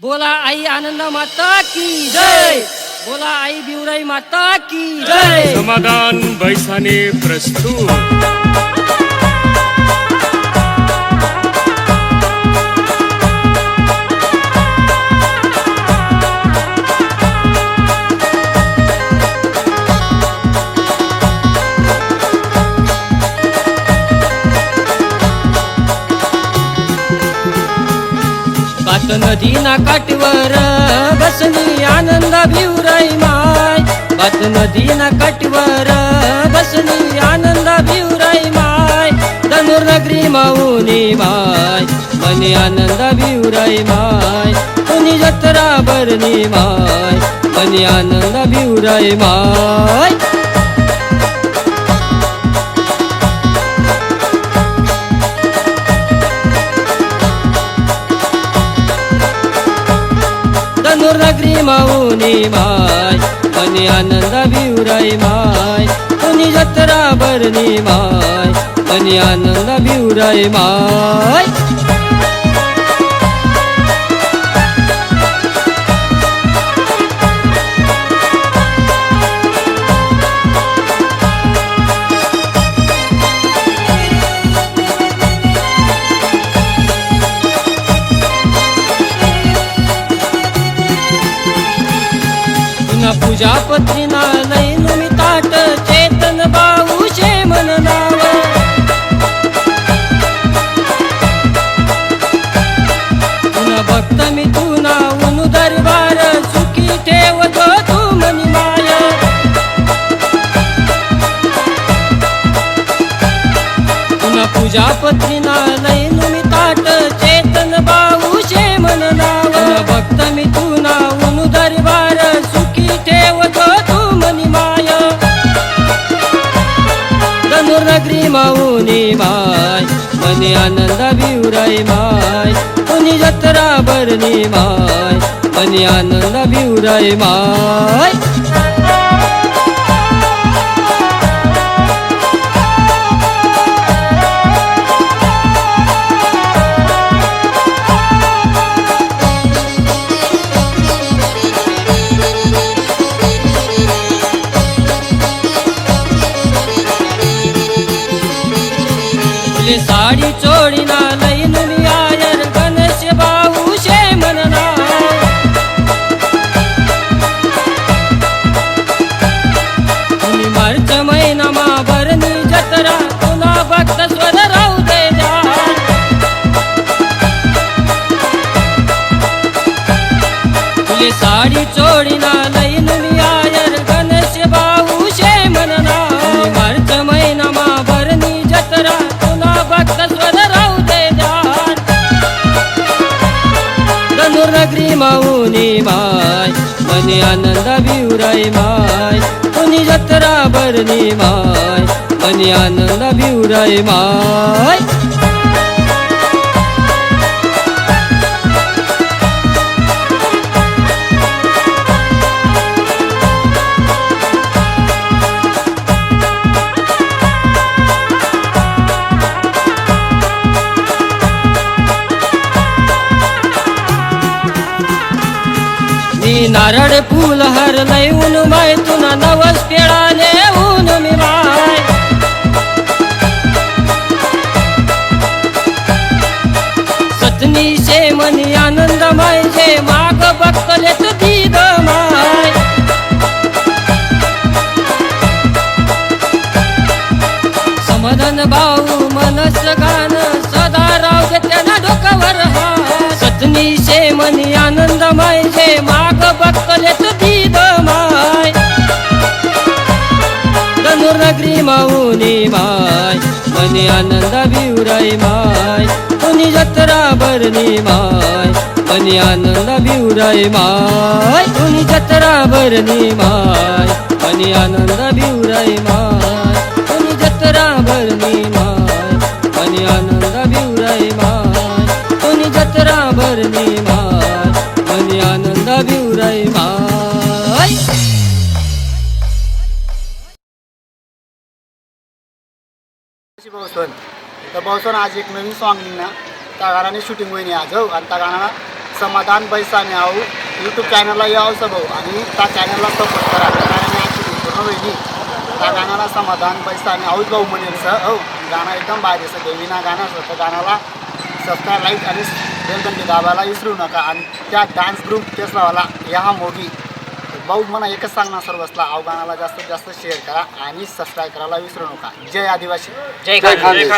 बोला आई आनंद माता की जय! बोला आई बिवराई माता की जय! समाधान बैसाने प्रस्तुत। मस्त नदी ना काठीवर बसली आनंदा भिवराई माय. पात नदी ना काठीवर बसली आनंदा भिवराई माय. धनुर्नगरी माऊनी माय मनी आनंदा भिवराई माय. कुणी जत्रा भरणी माय मनी आनंदा भिवराई माय. धनुर्नगरी माऊनी माय मनी आनंद भिवराई माय कुणी जत्रा भरणी माय मनी आनंद भिवराई माय। पुन्हा पूजा पत्रीना लैन मी ताट चेतन बाऊचे मन नाव. भक्त मी तू नाऊन दरबार सुखी ठेवतो तू मनी माय. पुन्हा पूजा पत्रीना लैन कोणी माय मनी आनंद भिवराई माय कोणी जत्रा भरणी माय मनी आनंद भिवराई माय. એ સાડી ચોરી ના લઈને આયર ગણેશ બાબુ છે મનના. માર્ચ મહિનામાં ભરની જતરા તુના ભક્ત સ્વર રાવ દે સાડી ચોરી ના नगरी माऊनी माय मनी आनंद भिवराई माय कुणी जत्रा भरणी माय मनी आनंद भिवराई माय मी नारळ फुल हर ऊन माय तुना नवस केळाले ऊन मी माय सतनी शे मनी आनंद माय जे माग बक्कले तुझी दीद माय. समाधान भाऊ मनी आनंद माय माग बक्कले तू दीद माय. धनुर्नगरी माऊनी माय मनी आनंद भिवराई माय. तुनी जत्रा भरणी माय मनी आनंद भिवराई माय. तुनी जत्रा भरणी माय मनी आनंद अशी भाऊसन तर भाऊसन आज एक नवीन सॉंग निघणार. त्या गाण्याने शूटिंग होईन आज हो. आणि त्या गाण्याला समाधान बैसाने आहो. यूट्यूब चॅनलला यावं भाऊ आणि त्या चॅनलला सपोर्ट करा. कारण आमची पूर्ण वेगळी त्या गाण्याला समाधान पैसा आहोच भाऊ म्हणेल सर. हो. गाणं एकदम भारी असं देवीना गाणं असं. त्या गाण्याला सबस्क्राईब लाईक आणि बेलघंटी दाबायला विसरू नका. आणि त्या डान्स ग्रुप केसलावाला या मोगी भाऊ मला एकच सांगणार सर्वसला. गाण्याला जास्तीत जास्त शेअर करा आणि सबस्क्राईब करायला विसरू नका. जय आदिवासी. जय खानदेश